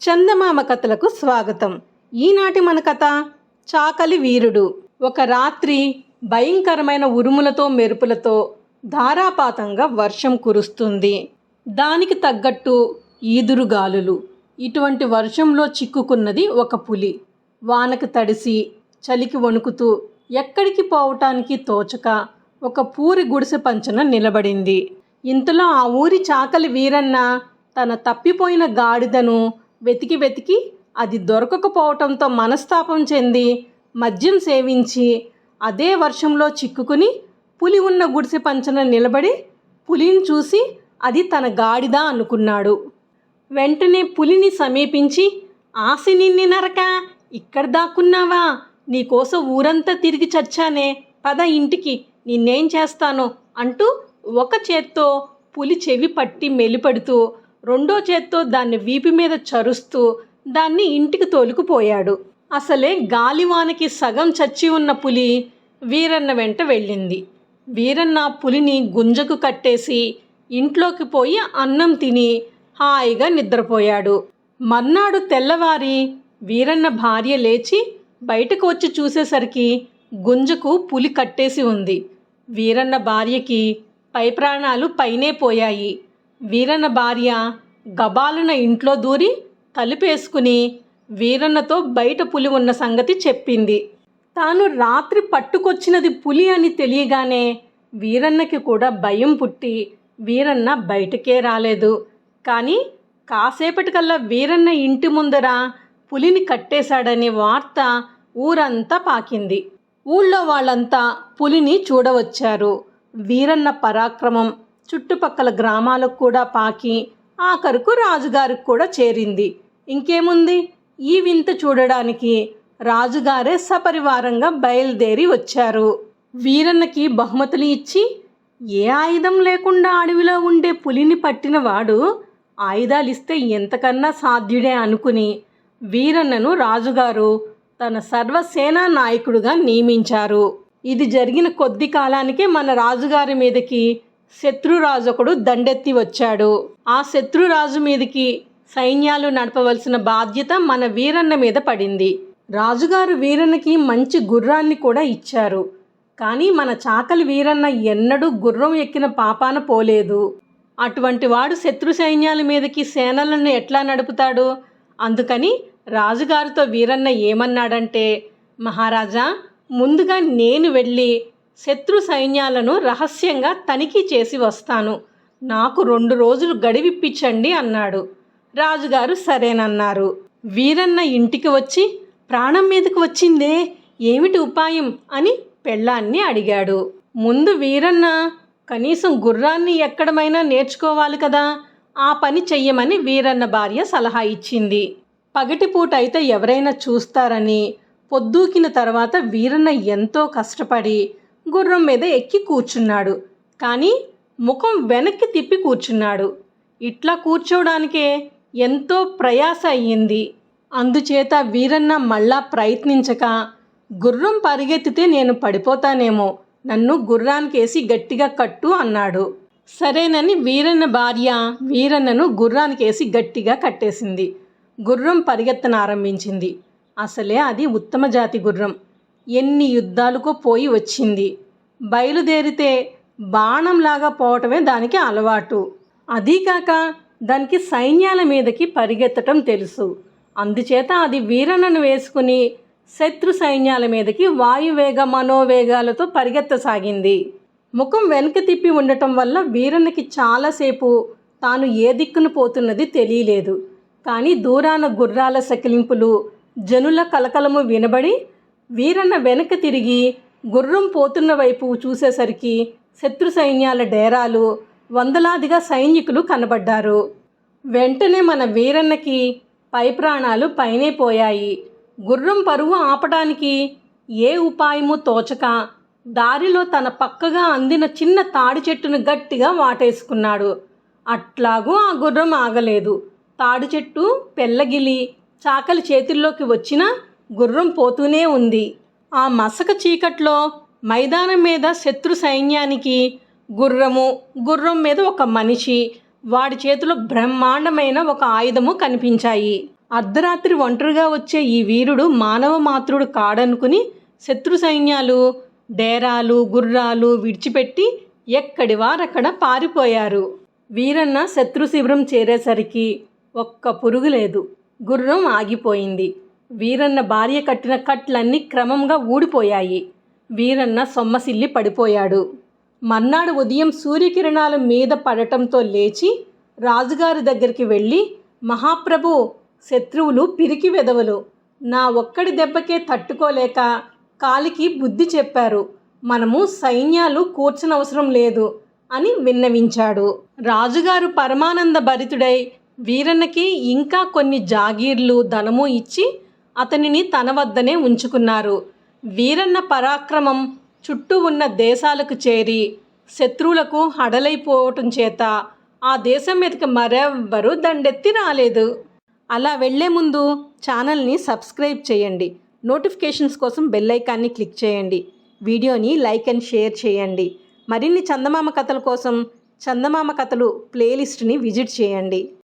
చందమామ కథలకు స్వాగతం. ఈనాటి మన కథ చాకలి వీరుడు. ఒక రాత్రి భయంకరమైన ఉరుములతో మెరుపులతో ధారాపాతంగా వర్షం కురుస్తుంది. దానికి తగ్గట్టు ఈదురుగాలులు ఇటువంటి వర్షంలో చిక్కుకున్నది ఒక పులి. వానకు తడిసి చలికి వణుకుతూ ఎక్కడికి పోవటానికి తోచక ఒక పూరి గుడిసె పంచన నిలబడింది. ఇంతలో ఆ ఊరి చాకలి వీరన్న తన తప్పిపోయిన గాడిదను వెతికి వెతికి అది దొరకకపోవటంతో మనస్తాపం చెంది మద్యం సేవించి అదే వర్షంలో చిక్కుకుని పులి ఉన్న గుడిసె పంచన నిలబడి పులిని చూసి అది తన గాడిద అనుకున్నాడు. వెంటనే పులిని సమీపించి ఆశ నిన్ని నరక ఇక్కడ దాక్కున్నావా? నీకోసం ఊరంతా తిరిగి చచ్చానే. పద ఇంటికి నిన్నేం చేస్తాను అంటూ ఒక చేత్తో పులి చెవి పట్టి మెలిపడుతూ రెండో చేత్తో దాన్ని వీపు మీద చరుస్తూ దాన్ని ఇంటికి తోలుకుపోయాడు. అసలే గాలివానకి సగం చచ్చి ఉన్న పులి వీరన్న వెంట వెళ్ళింది. వీరన్న పులిని గుంజకు కట్టేసి ఇంట్లోకి పోయి అన్నం తిని హాయిగా నిద్రపోయాడు. మర్నాడు తెల్లవారి వీరన్న భార్య లేచి బయటకు వచ్చి చూసేసరికి గుంజకు పులి కట్టేసి ఉంది. వీరన్న భార్యకి పై ప్రాణాలు పైనే పోయాయి. వీరన్న భార్య గబాలున ఇంట్లో దూరి తలుపేసుకుని వీరన్నతో బయట పులి ఉన్న సంగతి చెప్పింది. తాను రాత్రి పట్టుకొచ్చినది పులి అని తెలియగానే వీరన్నకి కూడా భయం పుట్టి వీరన్న బయటకే రాలేదు. కానీ కాసేపటికల్లా వీరన్న ఇంటి ముందర పులిని కట్టేశాడనే వార్త ఊరంతా పాకింది. ఊళ్ళో వాళ్ళంతా పులిని చూడవచ్చారు. వీరన్న పరాక్రమం చుట్టుపక్కల గ్రామాలకు కూడా పాకి ఆఖరుకు రాజుగారికి కూడా చేరింది. ఇంకేముంది? ఈ వింత చూడడానికి రాజుగారే సపరివారంగా బయలుదేరి వచ్చారు. వీరన్నకి బహుమతులు ఇచ్చి ఏ ఆయుధం లేకుండా అడవిలో ఉండే పులిని పట్టిన వాడు ఆయుధాలు ఇస్తే ఎంతకన్నా సాధ్యుడే అనుకుని వీరన్నను రాజుగారు తన సర్వసేనా నాయకుడుగా నియమించారు. ఇది జరిగిన కొద్ది కాలానికే మన రాజుగారి మీదకి శత్రురాజు ఒకడు దండెత్తి వచ్చాడు. ఆ శత్రురాజు మీదకి సైన్యాలు నడపవలసిన బాధ్యత మన వీరన్న మీద పడింది. రాజుగారు వీరన్నకి మంచి గుర్రాన్ని కూడా ఇచ్చారు. కానీ మన చాకలి వీరన్న ఎన్నడూ గుర్రం ఎక్కిన పాపాన పోలేదు. అటువంటి వాడు శత్రు సైన్యాల మీదకి సేనలను ఎట్లా నడుపుతాడు? అందుకని రాజుగారితో వీరన్న ఏమన్నాడంటే మహారాజా ముందుగా నేను వెళ్ళి శత్రు సైన్యాలను రహస్యంగా తనిఖీ చేసి వస్తాను. నాకు రెండు రోజులు గడివిప్పించండి అన్నాడు. రాజుగారు సరేనన్నారు. వీరన్న ఇంటికి వచ్చి ప్రాణం మీదకి వచ్చిందే ఏమిటి ఉపాయం అని పెళ్ళాన్ని అడిగాడు. ముందు వీరన్న కనీసం గుర్రాన్ని ఎక్కడమైనా నేర్చుకోవాలి కదా ఆ పని చెయ్యమని వీరన్న భార్య సలహా ఇచ్చింది. పగటిపూట అయితే ఎవరైనా చూస్తారని పొద్దూకిన తర్వాత వీరన్న ఎంతో కష్టపడి గుర్రం మీద ఎక్కి కూర్చున్నాడు. కానీ ముఖం వెనక్కి తిప్పి కూర్చున్నాడు. ఇట్లా కూర్చోవడానికే ఎంతో ప్రయాస అయ్యింది. అందుచేత వీరన్న మళ్ళా ప్రయత్నించక గుర్రం పరిగెత్తితే నేను పడిపోతానేమో నన్ను గుర్రానికేసి గట్టిగా కట్టు అన్నాడు. సరేనని వీరన్న భార్య వీరన్నను గుర్రానికేసి గట్టిగా కట్టేసింది. గుర్రం పరిగెత్తన ఆరంభించింది అసలే అది ఉత్తమ జాతి గుర్రం. ఎన్ని యుద్ధాలకో పోయి వచ్చింది. బయలుదేరితే బాణంలాగా పోవటమే దానికి అలవాటు. అదీకాక దానికి సైన్యాల మీదకి పరిగెత్తటం తెలుసు. అందుచేత అది వీరన్నను వేసుకుని శత్రు సైన్యాల మీదకి వాయువేగ మనోవేగాలతో పరిగెత్తసాగింది. ముఖం వెనక తిప్పి ఉండటం వల్ల వీరన్నకి చాలాసేపు తాను ఏ దిక్కును పోతున్నది తెలియలేదు. కానీ దూరాన గుర్రాల సకిలింపులు జనుల కలకలము వినబడి వీరన్న వెనక తిరిగి గుర్రం పోతున్న వైపు చూసేసరికి శత్రు సైన్యాల డేరాలు వందలాదిగా సైనికులు కనబడ్డారు. వెంటనే మన వీరన్నకి పై ప్రాణాలు పైనే పోయాయి. గుర్రం పరువు ఆపడానికి ఏ ఉపాయము తోచక దారిలో తన పక్కగా అందిన చిన్న తాడి చెట్టును గట్టిగా వాటేసుకున్నాడు. అట్లాగూ ఆ గుర్రం ఆగలేదు. తాడి చెట్టు పెళ్ళగిలి చాకలి చేతుల్లోకి వచ్చినా గుర్రం పోతూనే ఉంది. ఆ మసక చీకట్లో మైదానం మీద శత్రు సైన్యానికి గుర్రము గుర్రం మీద ఒక మనిషి వాడి చేతిలో బ్రహ్మాండమైన ఒక ఆయుధము కనిపించాయి. అర్ధరాత్రి ఒంటరిగా వచ్చే ఈ వీరుడు మానవ మాతృడు కాడనుకుని శత్రు సైన్యాలు డేరాలు గుర్రాలు విడిచిపెట్టి ఎక్కడి వారక్కడ పారిపోయారు. వీరన్న శత్రు శిబిరం చేరేసరికి ఒక్క పురుగు లేదు. గుర్రం ఆగిపోయింది. వీరన్న భార్య కట్టిన కట్లన్నీ క్రమంగా ఊడిపోయాయి. వీరన్న సొమ్మసిల్లి పడిపోయాడు. మర్నాడు ఉదయం సూర్యకిరణాల మీద పడటంతో లేచి రాజుగారి దగ్గరికి వెళ్ళి మహాప్రభు శత్రువులు పిరికి వెదవలు. నా ఒక్కడి దెబ్బకే తట్టుకోలేక కాలికి బుద్ధి చెప్పారు. మనము సైన్యాలు కూర్చనవసరం లేదు అని విన్నవించాడు. రాజుగారు పరమానంద భరితుడై వీరన్నకి ఇంకా కొన్ని జాగీర్లు ధనము ఇచ్చి అతనిని తన వద్దనే ఉంచుకున్నారు. వీరన్న పరాక్రమం చుట్టూ ఉన్న దేశాలకు చేరి శత్రువులకు హడలైపోవటం చేత ఆ దేశం మీదకి మరెవ్వరూ దండెత్తి రాలేదు. అలా వెళ్ళే ముందు ఛానల్ని సబ్స్క్రైబ్ చేయండి. నోటిఫికేషన్స్ కోసం బెల్ ఐకాన్ని క్లిక్ చేయండి. వీడియోని లైక్ అండ్ షేర్ చేయండి. మరిన్ని చందమామ కథల కోసం చందమామ కథలు ప్లేలిస్ట్ని విజిట్ చేయండి.